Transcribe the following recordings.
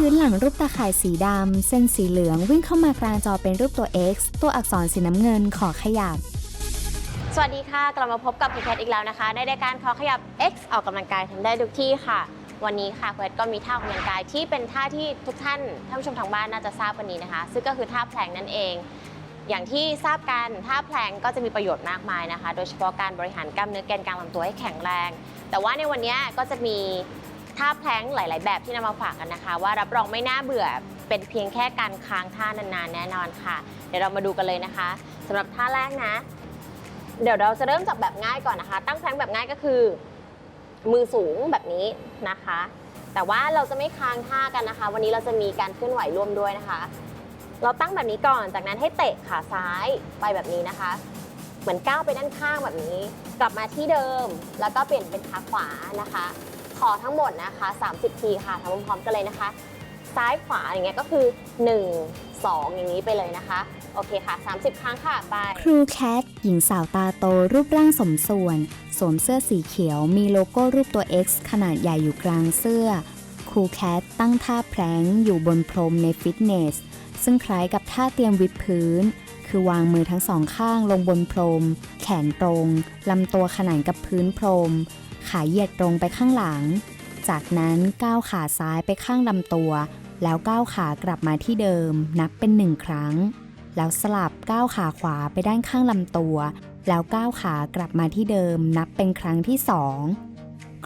พื้นหลังรูปตาข่ายสีดำ เส้นสีเหลืองวิ่งเข้ามากลางจอเป็นรูปตัว X ตัวอักษรสีน้ำเงินขอขยับ สวัสดีค่ะ กลับมาพบกับคุณแคทอีกแล้วนะคะ ในรายการขอขยับ X ออกกำลังกายทำได้ทุกที่ค่ะ วันนี้ค่ะคุณแคทก็มีท่าออกกำลังกายที่เป็นท่าที่ทุกท่านท่านผู้ชมทางบ้านน่าจะทราบวันนี้นะคะ ซึ่งก็คือท่าแพลงนั่นเอง อย่างที่ทราบกันท่าแพลงก็จะมีประโยชน์มากมายนะคะ โดยเฉพาะการบริหารกล้ามเนื้อแกนกลางลำตัวให้แข็งแรง แต่ว่าในวันนี้ก็จะมี ท่าแพลงหลาย ๆ แบบที่นำมาฝากกันนะคะ ว่ารับรองไม่น่าเบื่อเป็นเพียงแค่การค้างท่านานๆ แน่นอนค่ะ เดี๋ยวเรามาดูกันเลยนะคะสำหรับท่าแรกนะ เดี๋ยวเราจะเริ่มจากแบบง่ายก่อนนะคะ ตั้งแพลงแบบง่ายก็คือ มือสูงแบบนี้นะคะ แต่ว่าเราจะไม่ค้างท่ากันนะคะ วันนี้เราจะมีการเคลื่อนไหวร่วมด้วยนะคะ เราตั้งแบบนี้ก่อนจากนั้นให้เตะขาซ้ายไปแบบนี้นะคะเหมือนก้าวไปด้านข้างแบบนี้ กลับมาที่เดิม แล้วก็เปลี่ยนเป็นขาขวานะคะ อทั้งหมดนะคะ 30 ทีค่ะทำพร้อมๆกันเลยนะคะ ซ้ายขวาอย่างเงี้ยก็คือ 1 2 อย่างนี้ไปเลยนะคะ โอเคค่ะ 30 ครั้งค่ะ ไป ครูแคท หญิงสาวตาโตรูปร่างสมส่วน สวมเสื้อสีเขียว มีโลโก้รูปตัว X ขนาดใหญ่อยู่กลางเสื้อ ครูแคทตั้งท่าแพลงอยู่บนพรมในฟิตเนส ซึ่งคล้ายกับท่าเตรียมวิดพื้น คือวางมือทั้งสองข้างลงบนพรม แขนตรง ลำตัวขนานกับพื้นพรม ขาเหยียดตรงไปข้างหลัง จากนั้นก้าวขาซ้ายไปข้างลำตัว แล้วก้าวขากลับมาที่เดิม นับเป็นหนึ่งครั้ง แล้วสลับก้าวขาขวาไปด้านข้างลำตัว แล้วก้าวขากลับมาที่เดิม นับเป็นครั้งที่สอง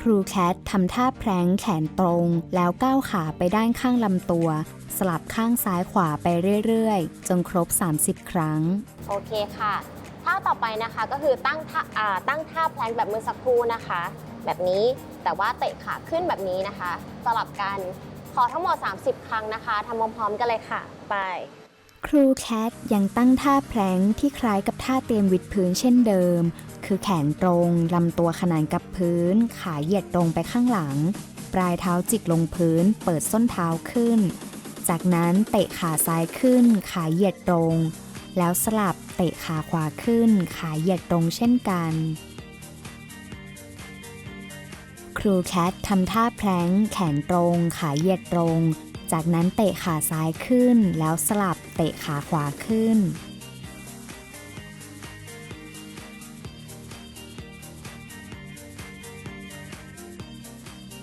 ครูแคททำท่าแพลงแขนตรง แล้วก้าวขาไปด้านข้างลำตัว สลับข้างซ้ายขวาไปเรื่อย ๆ จนครบ 30 ครั้ง โอเคค่ะ ท่าต่อไปนะคะก็คือตั้งท่าอ่าตั้งท่าแพลงแบบเมื่อสักครู่นะคะ แบบนี้แต่ว่าเตะขาขึ้นแบบนี้นะคะ สลับกันขอทั้งหมด 30 ครั้งนะคะทำพร้อมๆกันเลยค่ะ ไป ครูแคทยังตั้งท่าแพลงที่คล้ายกับท่าเตรียมวิดพื้นเช่นเดิม คือแขนตรงลำตัวขนานกับพื้น ขาเหยียดตรงไปข้างหลัง ปลายเท้าจิกลงพื้น เปิดส้นเท้าขึ้น จากนั้นเตะขาซ้ายขึ้น ขาเหยียดตรง แล้วสลับเตะขาขวาขึ้น ขาเหยียดตรงเช่นกัน ครูแคททำท่าแพลงแขนตรง ขาเหยียดตรง จากนั้นเตะขาซ้ายขึ้น แล้วสลับเตะขาขวาขึ้น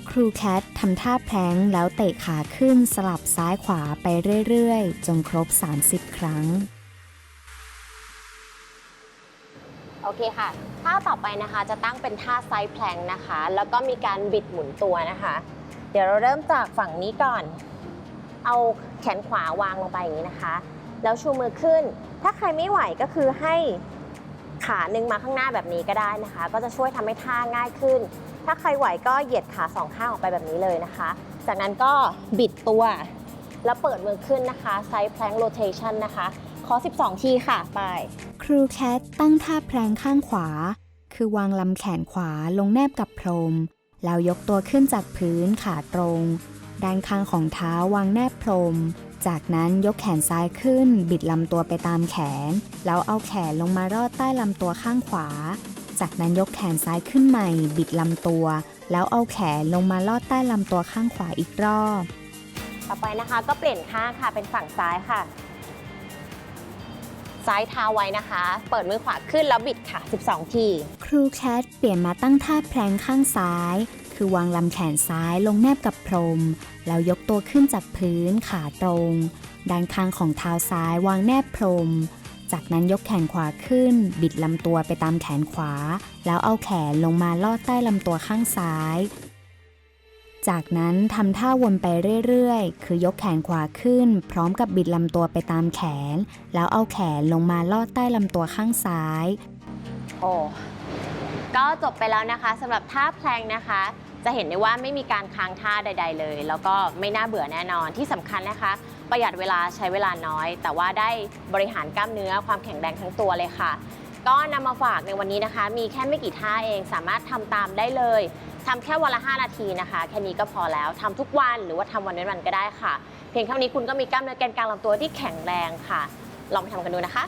ครูแคททำท่าแพลงแล้วเตะขาขึ้นสลับซ้ายขวาไปเรื่อย ๆ จนครบ 30 ครั้ง โอเคค่ะท่าต่อไปนะคะจะตั้งเป็นท่าไซด์แพลงนะคะ แล้วก็มีการบิดหมุนตัวนะคะ เดี๋ยวเราเริ่มจากฝั่งนี้ก่อน เอาแขนขวาวางลงไปอย่างนี้นะคะ แล้วชูมือขึ้น ถ้าใครไม่ไหวก็คือให้ขาหนึ่งมาข้างหน้าแบบนี้ก็ได้นะคะ ก็จะช่วยทำให้ท่าง่ายขึ้น ถ้าใครไหวก็เหยียดขาสองข้างออกไปแบบนี้เลยนะคะ จากนั้นก็บิดตัว แล้วเปิดมือขึ้นนะคะไซด์แพลงโรเทชันนะคะ ขอ 12 ทีค่ะ ไป ครูแคทตั้งท่าแพลงข้างขวา คือวางลำแขนขวาลงแนบกับพรม แล้วยกตัวขึ้นจากพื้นขาตรง ด้านข้างของเท้าวางแนบพรม จากนั้นยกแขนซ้ายขึ้น บิดลำตัวไปตามแขน แล้วเอาแขนลงมารอดใต้ลำตัวข้างขวา จากนั้นยกแขนซ้ายขึ้นใหม่ บิดลำตัว แล้วเอาแขนลงมาลอดใต้ลำตัวข้างขวาอีกรอบ ต่อไปนะคะก็เปลี่ยนข้างค่ะเป็นฝั่งซ้ายค่ะ ซ้ายเท้าไว้นะคะ เปิดมือขวาขึ้นแล้วบิดค่ะ 12 ที ครูแคทเปลี่ยนมาตั้งท่าแพลงข้างซ้าย คือวางลำแขนซ้ายลงแนบกับพรม แล้วยกตัวขึ้นจากพื้นขาตรง ด้านข้างของเท้าซ้ายวางแนบพรม จากนั้นยกแขนขวาขึ้น บิดลำตัวไปตามแขนขวา แล้วเอาแขนลงมาลอดใต้ลำตัวข้างซ้าย จากนั้นทำท่าวนไปเรื่อยๆ คือยกแขนขวาขึ้น พร้อมกับบิดลำตัวไปตามแขน แล้วเอาแขนลงมาลอดใต้ลำตัวข้างซ้าย โอ้ ก็จบไปแล้วนะคะสำหรับท่าแพลงนะคะ จะเห็นได้ว่าไม่มีการค้างท่าใด ๆ เลย แล้วก็ไม่น่าเบื่อแน่นอนที่สำคัญนะคะ ประหยัดเวลาใช้เวลาน้อย แต่ว่าได้บริหารกล้ามเนื้อความแข็งแรงทั้งตัวเลยค่ะ ก็นำมาฝากในวันนี้นะคะ มีแค่ไม่กี่ท่าเองสามารถทำตามได้เลยทำแค่วันละ 5 นาทีนะคะ แค่นี้ก็พอแล้วทำทุกวันหรือว่าทำวันเว้นวันก็ได้ค่ะ เพียงเท่านี้คุณก็มีกล้ามเนื้อแกนกลางลำตัวที่แข็งแรงค่ะ ลองไปทำกันดูนะคะ